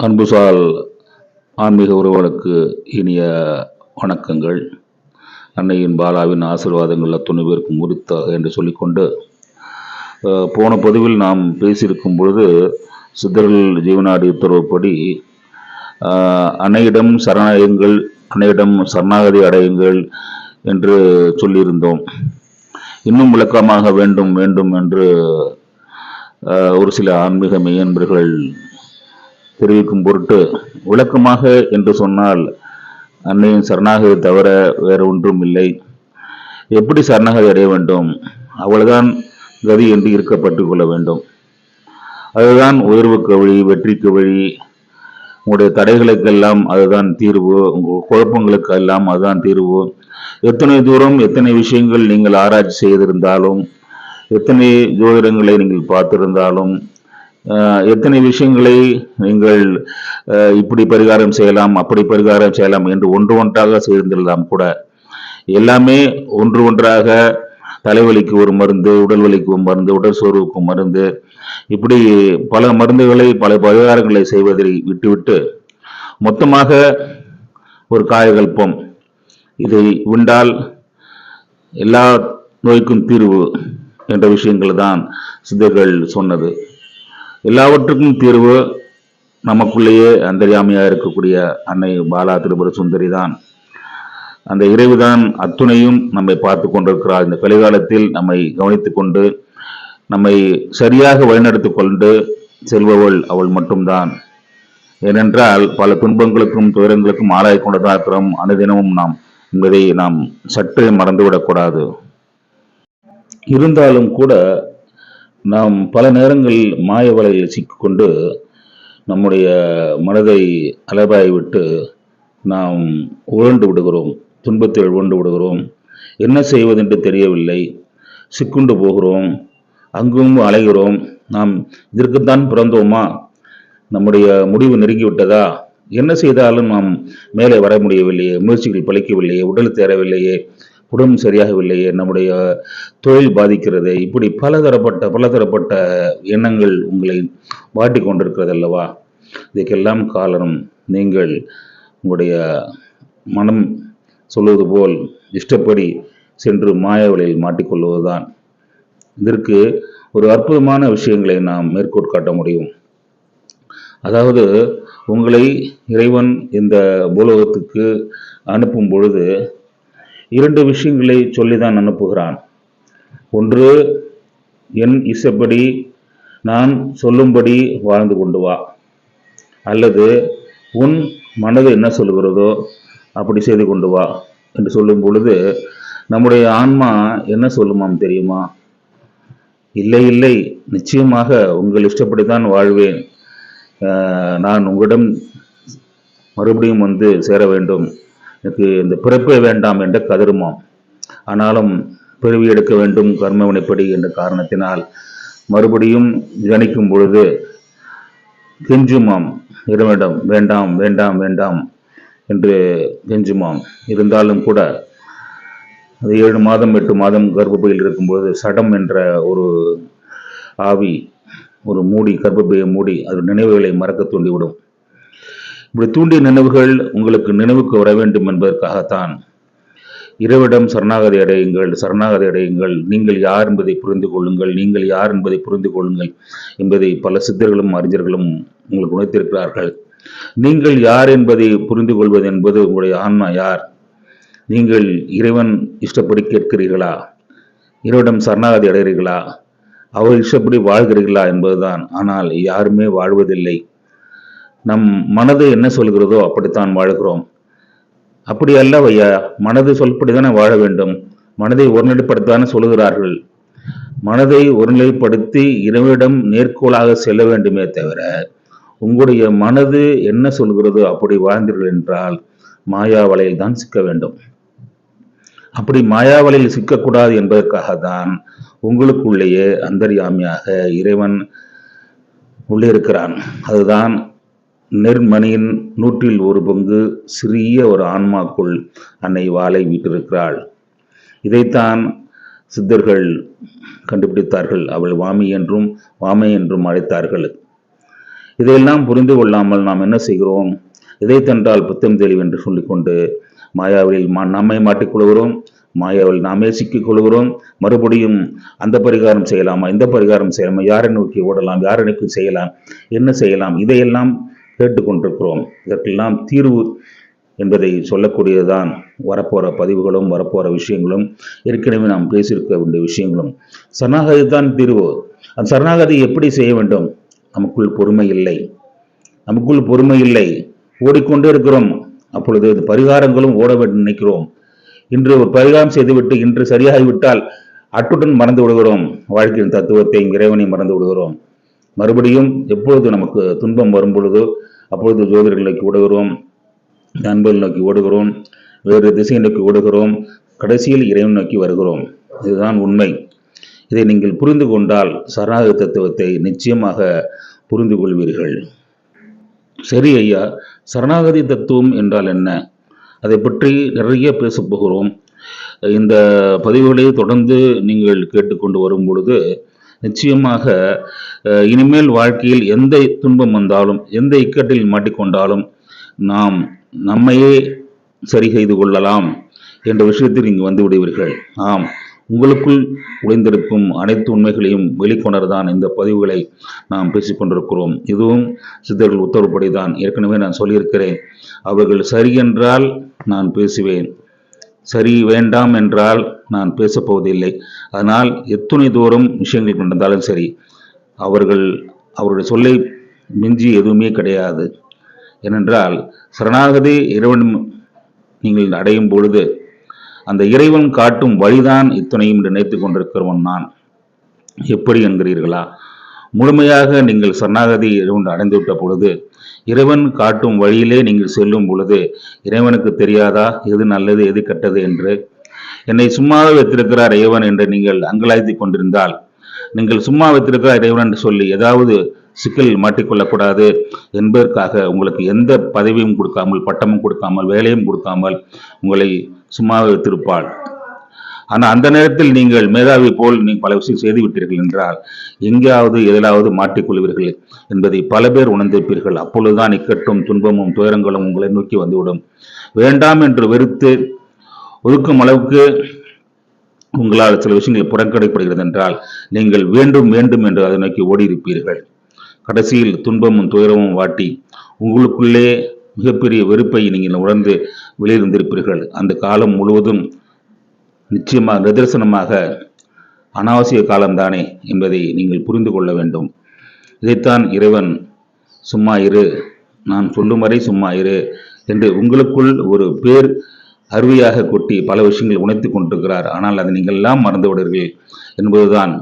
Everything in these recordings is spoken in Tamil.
அன்புசால் ஆன்மீக உறவுகளுக்கு இனிய வணக்கங்கள். அன்னையின் பாலாவின் ஆசீர்வாதங்களில் அத்துணை பேருக்கும் என்று சொல்லிக்கொண்டு போன பதிவில் நாம் பேசியிருக்கும் பொழுது சித்தர்கள் ஜீவனாடி உத்தரவுப்படி அன்னையிடம் சரணாயுங்கள் அன்னையிடம் சரணாகதி அடையுங்கள் என்று சொல்லியிருந்தோம். இன்னும் விளக்கமாக வேண்டும் வேண்டும் என்று ஒரு சில ஆன்மீக மெய்யன்பர்கள் தெரிவிக்கும் பொருட்டு விளக்கமாக என்று சொன்னால் அன்னையின் சரணாகதி தவிர வேறு ஒன்றும் இல்லை. எப்படி சரணாகதி அடைய வேண்டும்? அவ்வளவுதான் கதி என்று இருக்கப்பட்டு கொள்ள வேண்டும். அதுதான் உயர்வுக்கு வழி வெற்றிக்கு வழி உங்களுடைய தடைகளுக்கெல்லாம் அதுதான் தீர்வு. உங்கள் குழப்பங்களுக்கு எல்லாம் அதுதான் தீர்வு. எத்தனை தூரம் எத்தனை விஷயங்கள் நீங்கள் ஆராய்ச்சி செய்திருந்தாலும் எத்தனை ஜோதிடங்களை நீங்கள் பார்த்திருந்தாலும் எத்தனை விஷயங்களை நீங்கள் இப்படி பரிகாரம் செய்யலாம் அப்படி பரிகாரம் செய்யலாம் என்று ஒன்று ஒன்றாக செய்திருந்தாலும் கூட எல்லாமே ஒன்று ஒன்றாக தலைவலிக்கு ஒரு மருந்து உடல் வலிக்கு ஒரு மருந்து உடல் சோர்வுக்கு மருந்து இப்படி பல மருந்துகளை பல பரிகாரங்களை செய்வதை விட்டுவிட்டு மொத்தமாக ஒரு காயகல்பம் இதை உண்டால் எல்லா நோய்க்கும் தீர்வு என்ற விஷயங்கள் தான் சித்தர்கள் சொன்னது. எல்லாவற்றுக்கும் தீர்வு நமக்குள்ளேயே அந்தரியாமையாக இருக்கக்கூடிய அன்னை பாலா திருபுர சுந்தரி தான். அந்த இறைவுதான் அத்துணையும் நம்மை பார்த்து கொண்டிருக்கிறார். இந்த கலிகாலத்தில் நம்மை கவனித்து கொண்டு நம்மை சரியாக வழிநடத்தி கொண்டு செல்பவள் அவள் மட்டும்தான். ஏனென்றால் பல துன்பங்களுக்கும் துயரங்களுக்கும் ஆளாய் கொண்டுதான் இருக்கிறோம் அனுதினமும் நாம் என்பதை நாம் சற்றே மறந்துவிடக்கூடாது இருந்தாலும் கூட நாம் பல நேரங்களில் மாய வலையில் சிக்கிக்கொண்டு நம்முடைய மனதை அலபாய் விட்டு நாம் உழண்டு விடுகிறோம் துன்பத்தில் உழண்டு விடுகிறோம். என்ன செய்வதென்று தெரியவில்லை. சிக்குண்டு போகிறோம் அங்கும் அலைகிறோம். நாம் இதற்குத்தான் பிறந்தோமா? நம்முடைய முடிவு நெருங்கிவிட்டதா? என்ன செய்தாலும் நாம் மேலே வர முடியவில்லையே முயற்சிகள் பழிக்கவில்லையே உடல் தேரவில்லையே உடம்பு சரியாகவில்லையே நம்முடைய தொழில் பாதிக்கிறது. இப்படி பலதரப்பட்ட பலதரப்பட்ட எண்ணங்கள் உங்களை வாட்டி கொண்டிருக்கிறது அல்லவா? இதுக்கெல்லாம் காரணம் நீங்கள் உங்களுடைய மனம் சொல்வது போல் இஷ்டப்படி சென்று மாய வலையில் மாட்டிக்கொள்வதுதான். இதற்கு ஒரு அற்புதமான விஷயங்களை நாம் மேற்கோள் காட்ட முடியும். அதாவது உங்களை இறைவன் இந்த பூலோகத்துக்கு அனுப்பும் பொழுது இரண்டு விஷயங்களை சொல்லிதான் அனுப்புகிறான். ஒன்று என் இசப்படி நான் சொல்லும்படி வாழ்ந்து கொண்டு வா. அல்லது உன் மனது என்ன சொல்கிறதோ அப்படி செய்து கொண்டு வா என்று சொல்லும் பொழுது நம்முடைய ஆன்மா என்ன சொல்லுமாம் தெரியுமா? இல்லை இல்லை நிச்சயமாக உங்கள் இஷ்டப்படி தான் வாழ்வேன் நான் உங்களிடம் மறுபடியும் வந்து சேர வேண்டும். எனக்கு இந்த பிறப்பே வேண்டாம் என்ற கதறுமாம். ஆனாலும் பிறவி எடுக்க வேண்டும் கர்மவினைப்படி என்ற காரணத்தினால் மறுபடியும் ஜனிக்கும் பொழுது கெஞ்சுமாம். இறைவனிடம் வேண்டாம் வேண்டாம் வேண்டாம் என்று கெஞ்சுமாம். இருந்தாலும் கூட அது ஏழு மாதம் எட்டு மாதம் கர்ப்பப்பையில் இருக்கும்போது சடம் என்ற ஒரு ஆவி ஒரு மூடி கர்ப்பப்பையை மூடி அது நினைவுகளை மறக்க தூண்டிவிடும். இப்படி தூண்டிய நினைவுகள் உங்களுக்கு நினைவுக்கு வர வேண்டும் என்பதற்காகத்தான். இறைவிடம் சரணாகதி அடையுங்கள் சரணாகதி அடையுங்கள். நீங்கள் யார் என்பதை புரிந்து கொள்ளுங்கள் நீங்கள் யார் என்பதை புரிந்து கொள்ளுங்கள் என்பதை பல சித்தர்களும் அறிஞர்களும் உங்களுக்கு உணர்த்திருக்கிறார்கள் நீங்கள் யார் என்பதை புரிந்து கொள்வது என்பது உங்களுடைய ஆன்மா யார்? நீங்கள் இறைவன் இஷ்டப்படி கேட்கிறீர்களா? இறைவிடம் சரணாகதி அடைகிறீர்களா? அவர் இஷ்டப்படி வாழ்கிறீர்களா என்பதுதான். ஆனால் யாருமே வாழ்வதில்லை. நம் மனது என்ன சொல்கிறதோ அப்படித்தான் வாழ்கிறோம். அப்படி அல்ல ஐயா மனது சொல்படிதானே வாழ வேண்டும். மனதை ஒருநிலைப்படுத்தானே சொல்லுகிறார்கள். மனதை ஒருநிலைப்படுத்தி இறைவனிடம் நேர்கோளாக செல்ல வேண்டுமே தவிர உங்களுடைய மனது என்ன சொல்கிறதோ அப்படி வாழ்ந்தீர்கள் என்றால் மாயா வலையில் தான் சிக்க வேண்டும். அப்படி மாயாவலையில் சிக்கக்கூடாது என்பதற்காக தான் உங்களுக்குள்ளேயே அந்தர்யாமியாக இறைவன் உள்ளே இருக்கிறான் அதுதான் நெர்மணியின் நூற்றில் ஒரு பங்கு சிறிய ஒரு ஆன்மாக்குள் அன்னை வாளை விட்டிருக்கிறாள். இதைத்தான் சித்தர்கள் கண்டுபிடித்தார்கள். அவள் வாமி என்றும் வாமை என்றும் அழைத்தார்கள். இதையெல்லாம் புரிந்து கொள்ளாமல் நாம் என்ன செய்கிறோம்? இதை தந்தால் புத்தம் தெளிவு என்று சொல்லிக்கொண்டு மாயாவில் மா நம்மை மாட்டிக்கொள்கிறோம் மாயாவில் நாமே சிக்கிக் கொள்கிறோம். மறுபடியும் அந்த பரிகாரம் செய்யலாமா? இந்த பரிகாரம் செய்யலாமா? யாரை நோக்கி ஓடலாம்? யாரை நோக்கி செய்யலாம்? என்ன செய்யலாம்? இதையெல்லாம் கேட்டுக்கொண்டிருக்கிறோம். இதற்கெல்லாம் தீர்வு என்பதை சொல்லக்கூடியதுதான் வரப்போகிற பதிவுகளும் வரப்போகிற விஷயங்களும் ஏற்கனவே நாம் பேசியிருக்க வேண்டிய விஷயங்களும். சரணாகதி தான் தீர்வு. அந்த சரணாகதி எப்படி செய்ய வேண்டும்? நமக்குள் பொறுமை இல்லை. நமக்குள் பொறுமை இல்லை. ஓடிக்கொண்டே இருக்கிறோம். அப்பொழுது இந்த பரிகாரங்களும் ஓட வேண்டும் நினைக்கிறோம். இன்று ஒரு பரிகாரம் செய்துவிட்டு இன்று சரியாகிவிட்டால் அட்டுடன் மறந்து விடுகிறோம். வாழ்க்கையின் தத்துவத்தை இறைவனை மறந்து விடுகிறோம். மறுபடியும் எப்பொழுது நமக்கு துன்பம் வரும் பொழுதோ அப்பொழுது ஜோதிடர்கள் நோக்கி ஓடுகிறோம் நண்பர்கள் நோக்கி ஓடுகிறோம் வேறு திசையை நோக்கி ஓடுகிறோம் கடைசியில் இறைவன் நோக்கி வருகிறோம். இதுதான் உண்மை. இதை நீங்கள் புரிந்து கொண்டால் சரணாகதி தத்துவத்தை நிச்சயமாக புரிந்து கொள்வீர்கள். சரி ஐயா சரணாகதி தத்துவம் என்றால் என்ன? அதை பற்றி நிறைய பேசப் போகிறோம். இந்த பதிவுகளை தொடர்ந்து நீங்கள் கேட்டுக்கொண்டு வரும் பொழுது நிச்சயமாக இனிமேல் வாழ்க்கையில் எந்த துன்பம் வந்தாலும் எந்த இக்கட்டில் மாட்டிக்கொண்டாலும் நாம் நம்மையே சரி செய்து கொள்ளலாம் என்ற விஷயத்தில் இங்கு வந்து விடுவீர்கள். ஆம் உங்களுக்குள் உடைந்திருக்கும் அனைத்து உண்மைகளையும் வெளிக்கொணர்தான் இந்த பதிவுகளை நாம் பேசிக்கொண்டிருக்கிறோம் இதுவும் சித்தர்கள் உத்தரவுப்படி தான் ஏற்கனவே நான் சொல்லியிருக்கிறேன். அவர்கள் சரி என்றால் நான் பேசுவேன். சரி வேண்டாம் என்றால் நான் பேசப்போவதில்லை அதனால் எத்துணை தூரம் விஷயங்கள் நடந்தாலும் சரி அவர்கள் அவருடைய சொல்லை மிஞ்சி எதுவுமே கிடையாது. ஏனென்றால் சரணாகதி இறைவன் நீங்கள் அடையும் பொழுது அந்த இறைவன் காட்டும் வழிதான் இத்தனையும் நினைத்து நினைத்துக் கொண்டிருக்கிறவன் நான். எப்படி என்கிறீர்களா? முழுமையாக நீங்கள் சரணாகதி இறைவன் அடைந்துவிட்ட பொழுது இறைவன் காட்டும் வழியிலே நீங்கள் செல்லும் பொழுது இறைவனுக்கு தெரியாதா? எது நல்லது எது கெட்டது என்று. என்னை சும்மாவே வைத்திருக்கிறார் இறைவன் என்று நீங்கள் அங்கலாய்த்துக் கொண்டிருந்தால் நீங்கள் சும்மா வைத்திருக்கிறார் இறைவன் என்று சொல்லி ஏதாவது சிக்கலில் மாட்டிக்கொள்ளக்கூடாது என்பதற்காக உங்களுக்கு எந்த பதவியும் கொடுக்காமல் பட்டமும் கொடுக்காமல் வேலையும் கொடுக்காமல் உங்களை சும்மா வைத்திருப்பாள். ஆனால் அந்த நேரத்தில் நீங்கள் மேதாவி போல் நீங்கள் பல விஷயம் செய்து விட்டீர்கள் என்றால் எங்கேயாவது எதிலாவது மாட்டிக்கொள்வீர்கள் என்பதை பல பேர் உணர்ந்திருப்பீர்கள். அப்பொழுதுதான் இக்கட்டும் துன்பமும் துயரங்களும் உங்களை நோக்கி வந்துவிடும். வேண்டாம் என்று வெறுத்து ஒதுக்கும் அளவுக்கு உங்களால் சில விஷயங்கள் புறக்கணிக்கப்படுகிறது என்றால் நீங்கள் வேண்டும் வேண்டும் என்று அதை நோக்கி ஓடியிருப்பீர்கள். கடைசியில் துன்பமும் துயரமும் வாட்டி உங்களுக்குள்ளே மிகப்பெரிய வெறுப்பை நீங்கள் உணர்ந்து வெளியிருந்திருப்பீர்கள். அந்த காலம் முழுவதும் நிச்சயமாக நிதர்சனமாக அனாவசிய காலம்தானே என்பதை நீங்கள் புரிந்து கொள்ள வேண்டும். இதைத்தான் இறைவன் சும்மா இரு நான் சொல்லும் வரை சும்மா இரு என்று உங்களுக்குள் ஒரு பேர் அருவியாக கொட்டி பல விஷயங்கள் உணர்த்தி கொண்டிருக்கிறார். ஆனால் அதை நீங்கள் எல்லாம் மறந்து விடுவீர்கள் என்பதுதான்.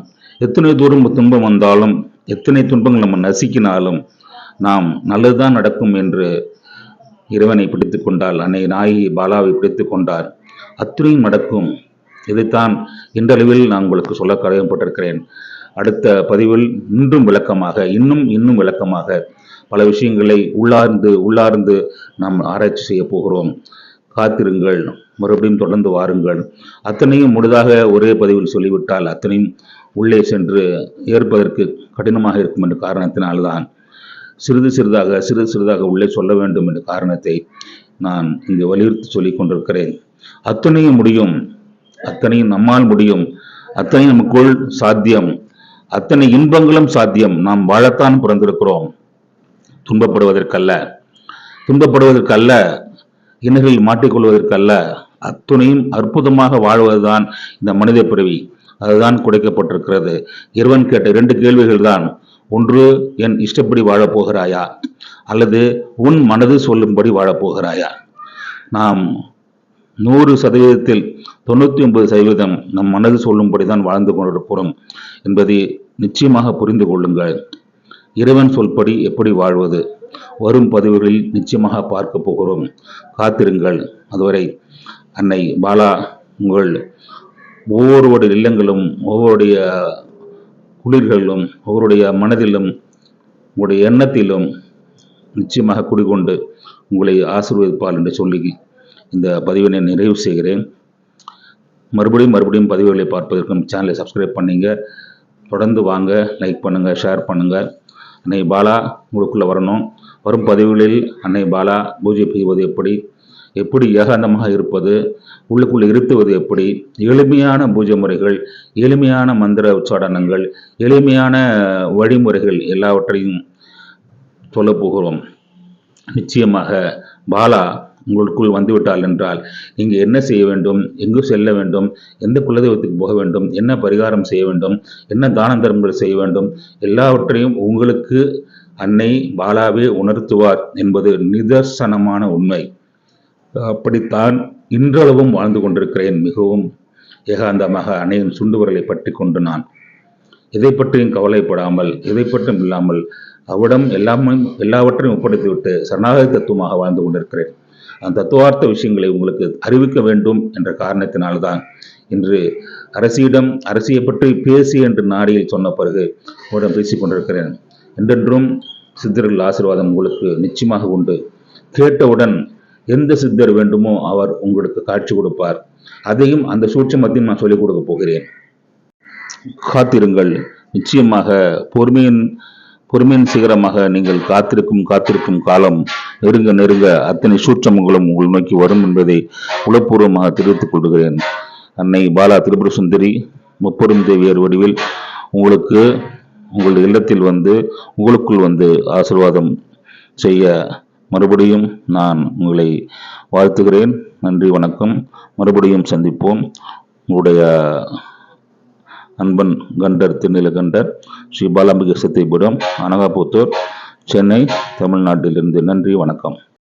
எத்தனை தூரம் துன்பம் வந்தாலும் எத்தனை துன்பங்கள் நம்ம நசுக்கினாலும் நாம் நல்லதுதான் நடக்கும் என்று இறைவனை பிடித்து கொண்டால் அன்னை நாயகி பாலாவை பிடித்து கொண்டார். அத்துறையும் நடக்கும். இதைத்தான் இன்றளவில் நான் உங்களுக்கு சொல்ல கடமைப்பட்டிருக்கிறேன் அடுத்த பதிவில் இன்றும் விளக்கமாக இன்னும் இன்னும் விளக்கமாக பல விஷயங்களை உள்ளார்ந்து உள்ளார்ந்து நாம் ஆராய்ச்சி செய்ய போகிறோம். காத்திருங்கள் மறுபடியும் தொடர்ந்து வாருங்கள். அத்தனையும் முழுதாக ஒரே பதிவில் சொல்லிவிட்டால் அத்தனையும் உள்ளே சென்று ஏற்பதற்கு கடினமாக இருக்கும் என்ற காரணத்தினால்தான் சிறிது சிறிதாக சிறிது சிறிதாக உள்ளே சொல்ல வேண்டும் என்ற காரணத்தை நான் இங்கு வலியுறுத்தி சொல்லிக் கொண்டிருக்கிறேன். அத்தனையும் முடியும். அத்தனையும் நம்மால் முடியும். அத்தனை நமக்குள் சாத்தியம். அத்தனை இன்பங்களும் சாத்தியம். நாம் வாழத்தான் பிறந்திருக்கிறோம். துன்பப்படுவதற்கல்ல. துன்பப்படுவதற்கல்ல. இணைகளில் மாட்டிக்கொள்வதற்கல்ல. அத்துணையும் அற்புதமாக வாழ்வதுதான் இந்த மனித பிறவி. அதுதான் குடைக்கப்பட்டிருக்கிறது. இறைவன் கேட்ட இரண்டு கேள்விகள் தான் ஒன்று என் இஷ்டப்படி வாழப்போகிறாயா? அல்லது உன் மனது சொல்லும்படி வாழப் போகிறாயா நாம் நூறு சதவீதத்தில் தொண்ணூற்றி ஒன்பது சதவீதம் நம் மனது சொல்லும்படி தான் வாழ்ந்து கொண்டிருக்கிறோம் என்பதை நிச்சயமாக புரிந்து கொள்ளுங்கள். இறைவன் சொல்படி எப்படி வாழ்வது? வரும் பதிவுகளில் நிச்சயமாக பார்க்க போகிறோம். காத்திருங்கள். அதுவரை அன்னை பாலா உங்கள் ஒவ்வொருவருடைய இல்லங்களும் ஒவ்வொருடைய குளிர்களும் ஒவ்வொருடைய மனதிலும் உங்களுடைய எண்ணத்திலும் நிச்சயமாக குடிகொண்டு உங்களை ஆசீர்வதிப்பாள் என்று சொல்லி இந்த பதிவினை நிறைவு செய்கிறேன். மறுபடியும் மறுபடியும் பதிவுகளை பார்ப்பதற்கு சேனலை சப்ஸ்கிரைப் பண்ணிங்க. தொடர்ந்து வாங்க லைக் பண்ணுங்கள் ஷேர் பண்ணுங்கள் அன்னை பாலா உங்களுக்குள்ளே வரணும். வரும் பதிவுகளில் அன்னை பாலா பூஜை செய்வது எப்படி? எப்படி ஏகாந்தமாக இருப்பது? உள்ளுக்குள்ளே இருத்துவது எப்படி? எளிமையான பூஜை முறைகள் எளிமையான மந்திர உச்சாடனங்கள் எளிமையான வழிமுறைகள் எல்லாவற்றையும் சொல்லப் போகிறோம். நிச்சயமாக பாலா உங்களுக்குள் வந்துவிட்டால் என்றால் நீங்கள் என்ன செய்ய வேண்டும்? எங்கு செல்ல வேண்டும்? எந்த குலதெய்வத்துக்கு போக வேண்டும்? என்ன பரிகாரம் செய்ய வேண்டும்? என்ன தான தர்மங்கள் செய்ய வேண்டும்? எல்லாவற்றையும் உங்களுக்கு அன்னை பாலாவே உணர்த்துவார் என்பது நிதர்சனமான உண்மை. அப்படித்தான் இன்றளவும் வாழ்ந்து கொண்டிருக்கிறேன் மிகவும் ஏகாந்தமாக அன்னையின் சுண்டுவரலை பற்றி கொண்டு நான். எதை பற்றியும் கவலைப்படாமல் எதை பற்றியும் இல்லாமல் அவிடம் எல்லாமே எல்லாவற்றையும் ஒப்படைத்துவிட்டு சரணாகதி தத்துவமாக வாழ்ந்து கொண்டிருக்கிறேன். தத்துவார்த்த விஷயங்களை உங்களுக்கு அறிவிக்க வேண்டும் என்ற காரணத்தினால்தான் இன்று அரசியிடம் அரசியை பற்றி பேசி என்று நாடியில் சொன்ன பிறகு உடன் பேசிக் கொண்டிருக்கிறேன். என்றென்றும் சித்தர்கள் ஆசீர்வாதம் உங்களுக்கு நிச்சயமாக உண்டு. கேட்டவுடன் எந்த சித்தர் வேண்டுமோ அவர் உங்களுக்கு காட்சி கொடுப்பார். அதையும் அந்த சூட்சமத்தையும் நான் சொல்லிக் கொடுக்க போகிறேன். காத்திருங்கள். நிச்சயமாக பொறுமையின் பொறுமையின் சிகரமாக நீங்கள் காத்திருக்கும் காத்திருக்கும் காலம் நெருங்க நெருங்க அத்தனை சூற்றமங்களும் உங்கள் நோக்கி வரும் என்பதை உளப்பூர்வமாக தெரிவித்துக் கொள்கிறேன். அன்னை பாலா திரிபுர சுந்தரி முப்பெரும் தேவியர் வடிவில் உங்களுக்கு உங்கள் இல்லத்தில் வந்து உங்களுக்குள் வந்து ஆசீர்வாதம் செய்ய மறுபடியும் நான் உங்களை வாழ்த்துகிறேன். நன்றி வணக்கம். மறுபடியும் சந்திப்போம். உங்களுடைய அன்பன் கண்டர் திருநிலகண்டர் ஸ்ரீ பாலாம்பிகை சத்தியபுரம் அனகாபுத்தூர் சென்னை தமிழ்நாட்டிலிருந்து நன்றி வணக்கம்.